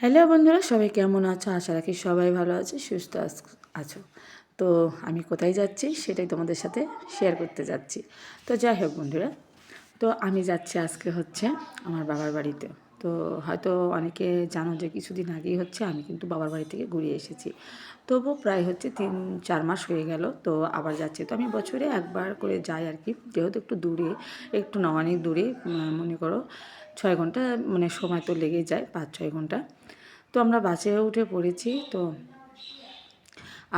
Hello বন্ধুরা, সবাই কেমন আছো? আশা রাখি সবাই ভালো আছে, সুস্থ আছ- তো আমি কোথায় যাচ্ছি সেটাই তোমাদের সাথে শেয়ার করতে যাচ্ছি। তো যাই হোক বন্ধুরা, তো আমি যাচ্ছি আজকে হচ্ছে আমার বাবার বাড়িতে। তো হয়তো অনেকে জানো যে কিছুদিন আগেই হচ্ছে আমি কিন্তু বাবার বাড়ি থেকে ঘুরে এসেছি। তবু প্রায় হচ্ছে তিন, চার মাস হয়ে গেল, তো আবার যাচ্ছে। তো আমি বছরে একবার করে যাই আর কি, যেহেতু একটু দূরে, একটু না অনেক দূরে মনে করো ছয় ঘণ্টা মানে সময় তো লেগে যায়, পাঁচ, ছয় ঘণ্টা। তো আমরা বাসে উঠে পড়েছি, তো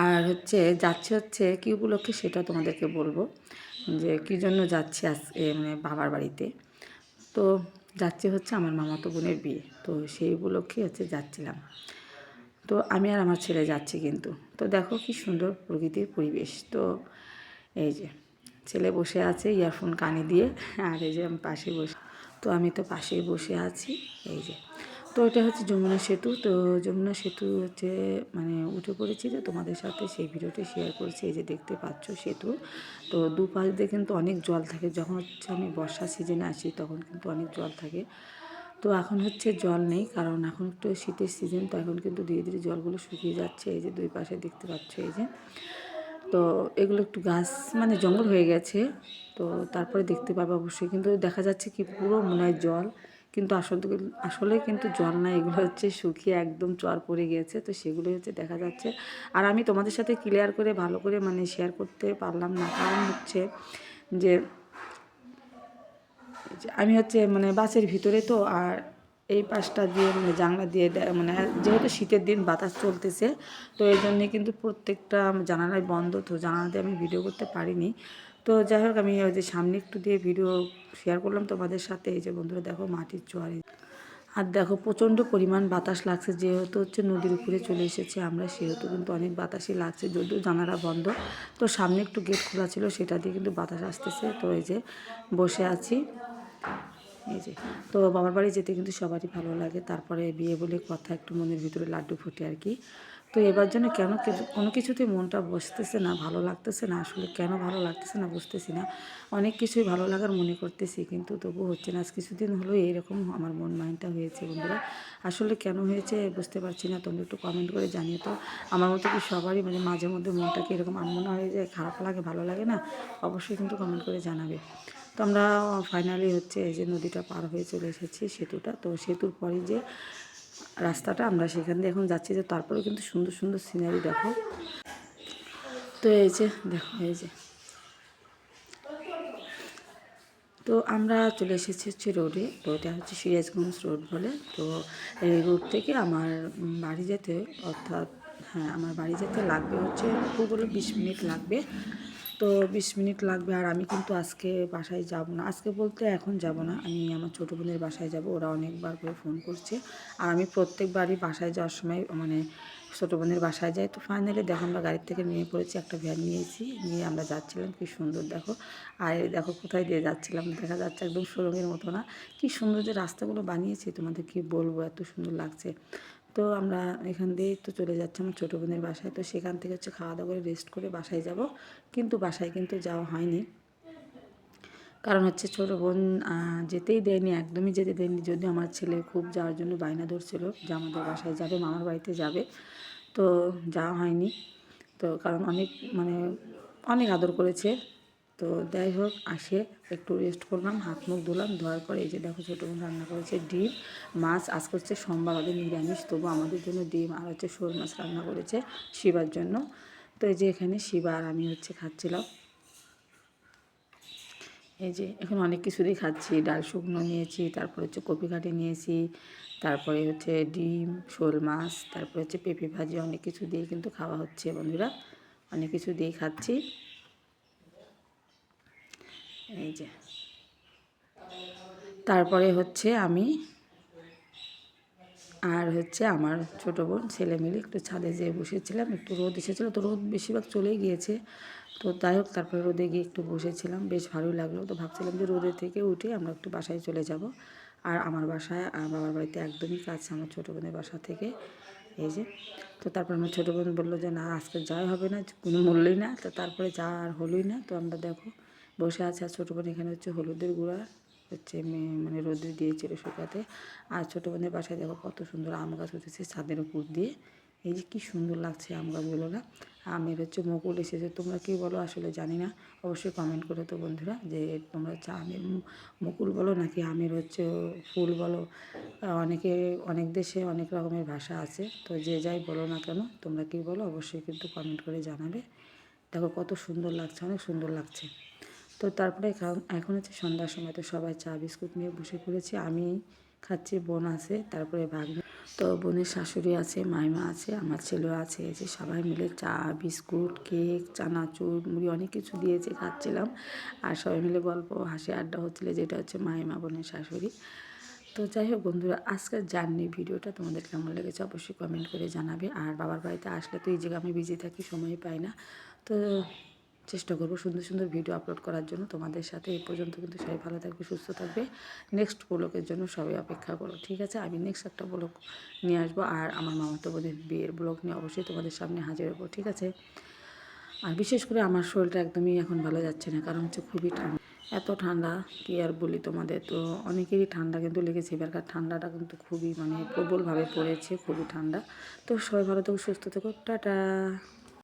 আর হচ্ছে যাচ্ছে হচ্ছে কী উপলক্ষে সেটা তোমাদেরকে বলব, যে কী জন্য যাচ্ছি আজকে মানে বাবার বাড়িতে। তো যাচ্ছে হচ্ছে আমার মামাতো বোনের বিয়ে। তো সেই উপলক্ষে হচ্ছে যাচ্ছিলাম। তো আমি আর আমার ছেলে যাচ্ছি কিন্তু। তো দেখো কি সুন্দর প্রকৃতির পরিবেশ। তো এই যে ছেলে বসে আছে ইয়ারফোন কানে দিয়ে। আর এই যে আমি পাশে বসে তো আমি তো পাশেই বসে আছি। এই যে তো এটা হচ্ছে যমুনা সেতু। তো যমুনা সেতু হচ্ছে মানে উঠে পড়েছি যে তোমাদের সাথে সেই ভিডিওটি শেয়ার করেছি। এই যে দেখতে পাচ্ছ সেতু। তো দুপাশ দিয়ে কিন্তু অনেক জল থাকে। যখন হচ্ছে আমি বর্ষা সিজনে আসি তখন কিন্তু অনেক জল থাকে। তো এখন হচ্ছে জল নেই। কারণ এখন একটু শীতের সিজন তো এখন কিন্তু ধীরে ধীরে জলগুলো শুকিয়ে যাচ্ছে। এই যে দুই পাশে দেখতে পাচ্ছ এই যে। তো এগুলো একটু গাছ মানে জঙ্গল হয়ে গেছে। তো তারপরে দেখতে পাবে অবশ্যই। কিন্তু দেখা যাচ্ছে কি পুরো মনে হয় জল। কিন্তু আসলে আসলে কিন্তু জল না, এগুলো হচ্ছে শুকিয়ে একদম চর পড়ে গিয়েছে। তো সেগুলোই হচ্ছে দেখা যাচ্ছে। আর আমি তোমাদের সাথে ক্লিয়ার করে, ভালো করে মানে শেয়ার করতে পারলাম না। কারণ হচ্ছে যে আমি হচ্ছে মানে বাসের ভিতরে তো, আর এই পাশটা দিয়ে মানে জানলা দিয়ে মানে যেহেতু শীতের দিন বাতাস চলতেছে, তো এই জন্যে কিন্তু প্রত্যেকটা জানালায় বন্ধ। তো জানালা দিয়ে আমি ভিডিও করতে পারিনি। তো যাই হোক, আমি ওই যে সামনে একটু দিয়ে ভিডিও শেয়ার করলাম তোমাদের সাথে। এই যে বন্ধুরা, দেখো মাটির চোয়ারে। আর দেখো, প্রচণ্ড পরিমাণ বাতাস লাগছে, যেহেতু হচ্ছে নদীর উপরে চলে এসেছে আমরা, সেহেতু কিন্তু অনেক বাতাসই লাগছে, যদিও জানালা বন্ধ। তো সামনে একটু গেট খোলা ছিল, সেটা দিয়ে কিন্তু বাতাস আসতেছে। তো এই যে বসে আছি। এই যে, তো বাবার বাড়ি যেতে কিন্তু সবারই ভালো লাগে। তারপরে বিয়ে বলে কথা, একটু মনের ভিতরে লাড্ডু ফুটে আর কি। তো এবার জন্য কেন কোনো কিছুতে মনটা বসতেছে না, ভালো লাগতেছে না, আসলে কেন ভালো লাগতেছে না বুঝতেছি না। অনেক কিছুই ভালো লাগার মনে করতেছি, কিন্তু তবু হচ্ছে না। আজ কিছুদিন হলো এরকম আমার মন মাইন্ডটা হয়েছে বন্ধুরা। আসলে কেন হয়েছে বুঝতে পারছি না, তোমরা একটু কমেন্ট করে জানিয়ে তো। আমার মতো কি সবারই মানে মাঝে মধ্যে মনটা কি এরকম আনমনা হয়ে যায়, খারাপ লাগে, ভালো লাগে না? অবশ্যই কিন্তু কমেন্ট করে জানাবে। তো আমরা ফাইনালি হচ্ছে এই যে নদীটা পার হয়ে চলে এসেছি সেতুটা। তো সেতুর পরে যে রাস্তাটা, আমরা সেখান দিয়ে এখন যাচ্ছি যে তারপরে কিন্তু সুন্দর সুন্দর সিনারি দেখো। তো এই যে, দেখো, এই যে। তো আমরা চলে এসেছি হচ্ছে রোডে তো এটা হচ্ছে সিরাজগঞ্জ রোড বলে। তো এই রোড থেকে আমার বাড়ি যেতে, অর্থাৎ হ্যাঁ আমার বাড়ি যেতে লাগবে হচ্ছে হলো বিশ মিনিট লাগবে। তো বিশ মিনিট লাগবে আর আমি কিন্তু আজকে বাসায় যাব না। আজকে বলতে এখন যাব না। আমি আমার ছোটো বোনের বাসায় যাব। ওরা অনেকবার করে ফোন করছে। আর আমি প্রত্যেকবারই বাসায় যাওয়ার সময় মানে ছোটো বোনের বাসায় যাই। তো ফাইনালি দেখো আমরা গাড়ির থেকে নিয়ে পড়েছি, একটা ভ্যান নিয়েছি। নিয়ে আমরা যাচ্ছিলাম। কি সুন্দর দেখো। আর দেখো কোথায় দিয়ে যাচ্ছিলাম। দেখা যাচ্ছে একদম সুরঙ্গের মতো না। কি সুন্দর যে রাস্তাগুলো বানিয়েছে। তোমাদের কি বলব? এত সুন্দর লাগছে। তো আমরা এখান দিয়েই তো চলে যাচ্ছি আমার ছোটো বোনের বাসায়। তো সেখান থেকে হচ্ছে খাওয়া দাওয়া করে রেস্ট করে বাসায় যাব। কিন্তু বাসায় কিন্তু যাওয়া হয়নি। কারণ হচ্ছে ছোটো বোন যেতেই দেয়নি, একদমই যেতে দেয়নি। যদি আমার ছেলে খুব যাওয়ার জন্য বায়না ধরছিল যে আমাদের বাসায় যাবে, মামার বাড়িতে যাবে। তো যাওয়া হয়নি। তো কারণ অনেক মানে অনেক আদর করেছে। তো যাই হোক আসে একটু রেস্ট করলাম, হাত মুখ ধুলাম, ধোয়ার পরে এই যে দেখো ছোটো বোন রান্না করেছে ডিম, মাছ, আজকে হচ্ছে সোমবার, ওদের নিরামিষ, তবু আমাদের জন্য ডিম আর হচ্ছে শোল মাছ রান্না করেছে শিবার জন্য। তো এই যে এখানে শিবা আর আমি হচ্ছে খাচ্ছিলাম। এই যে এখন অনেক কিছু দিয়ে খাচ্ছি, ডাল শুকনো নিয়েছি, তারপরে হচ্ছে কপি কাটি নিয়েছি, তারপরে হচ্ছে ডিম, শোল মাছ, তারপরে হচ্ছে পেঁপে ভাজি, অনেক কিছু দিয়ে কিন্তু খাওয়া হচ্ছে বন্ধুরা, অনেক কিছু দিয়ে খাচ্ছি। এই যে। তারপরে হচ্ছে আমি আর হচ্ছে আমার ছোটো বোন ছেলে মিলে একটু ছাদে যেয়ে বসেছিলাম, একটু রোদ এসেছিল তো রোদ বেশিরভাগ চলেই গিয়েছে। তো যাই হোক, তারপরে রোদে গিয়ে একটু বসেছিলাম, বেশ ভালোই লাগল। তো ভাবছিলাম যে রোদে থেকে উঠে আমরা একটু বাসায় চলে যাব। আর আমার বাসায় আর বাবার বাড়িতে একদমই কাছে, আমার ছোটো বোনের বাসা থেকে। এই যে, তো তারপর আমার ছোটো বোন বলল যে, না, আজকে যাওয়া হবে না, কোনো মূল্যই না। তো তারপরে যা আর হলোই না। তো আমরা দেখো বসে আছে আর ছোটো বোন এখানে হচ্ছে হলুদের গুঁড়া হচ্ছে মানে রোদ্রে দিয়েছিল শুকাতে আর ছোটো বোনের বাসায় দেখো কত সুন্দর আম গাছ উঠেছে ছাদের উপর দিয়ে। এই যে কী সুন্দর লাগছে আম গাছগুলো না। আমের হচ্ছে মুকুল এসেছে। তোমরা কি বলো? আসলে জানি না। অবশ্যই কমেন্ট করো তো বন্ধুরা যে তোমরা হচ্ছে আমের মুকুল বলো নাকি আমের হচ্ছে ফুল বলো? অনেকে, অনেক দেশে অনেক রকমের ভাষা আছে। তো যে যাই বলো না কেন, তোমরা কি বলো? অবশ্যই কিন্তু কমেন্ট করে জানাবে। দেখো কত সুন্দর লাগছে, অনেক সুন্দর লাগছে। তো তারপরে এখন- হচ্ছে সন্ধ্যার সময়, তো সবাই চা, বিস্কুট নিয়ে বসে পড়েছি। আমি খাচ্ছি, বোন আছে, তারপরে ভাগ্নি। তো বোনের শাশুড়ি আছে, মাইমা আছে, আমার ছেলেও আছে যে সবাই মিলে চা, বিস্কুট, কেক, চানাচুর, মুড়ি অনেক কিছু দিয়েছে, খাচ্ছিলাম। আর সবাই মিলে গল্প, হাসি, আড্ডা হচ্ছিল, যেটা হচ্ছে মাইমা, বোনের শাশুড়ি। তো যাই হোক বন্ধুরা, আজকের জার্নি ভিডিওটা তোমাদের কেমন লেগেছে অবশ্যই কমেন্ট করে জানাবে। আর বাবার বাড়িতে আসলে তো এই জায়গায় আমি বিজি থাকি সময় পাই না। তো চেষ্টা করব সুন্দর সুন্দর ভিডিও আপলোড করার জন্য। তোমাদের সাথে এই পর্যন্ত কিন্তু সবাই ভালো থাকবে, সুস্থ থাকবে। নেক্সট ব্লকের জন্য সবাই অপেক্ষা করো, ঠিক আছে? আমি নেক্সট একটা ব্লক নিয়ে আসব। আর আমার মামাতো বোনের বিয়ের ব্লক নিয়ে অবশ্যই তোমাদের সামনে হাজির হব, ঠিক আছে? আর বিশেষ করে আমার শরীরটা একদমই এখন ভালো যাচ্ছে না, কারণ হচ্ছে খুবই ঠান্ডা। এত ঠান্ডা, কি আর বলি তোমাদের? তো অনেকেরই ঠান্ডা কিন্তু লেগেছে, এবারকার ঠান্ডাটা কিন্তু খুবই মানে প্রবলভাবে পড়েছে, খুবই ঠান্ডা। তো সবাই ভালো থেকো, সুস্থ থেকো, টাটা!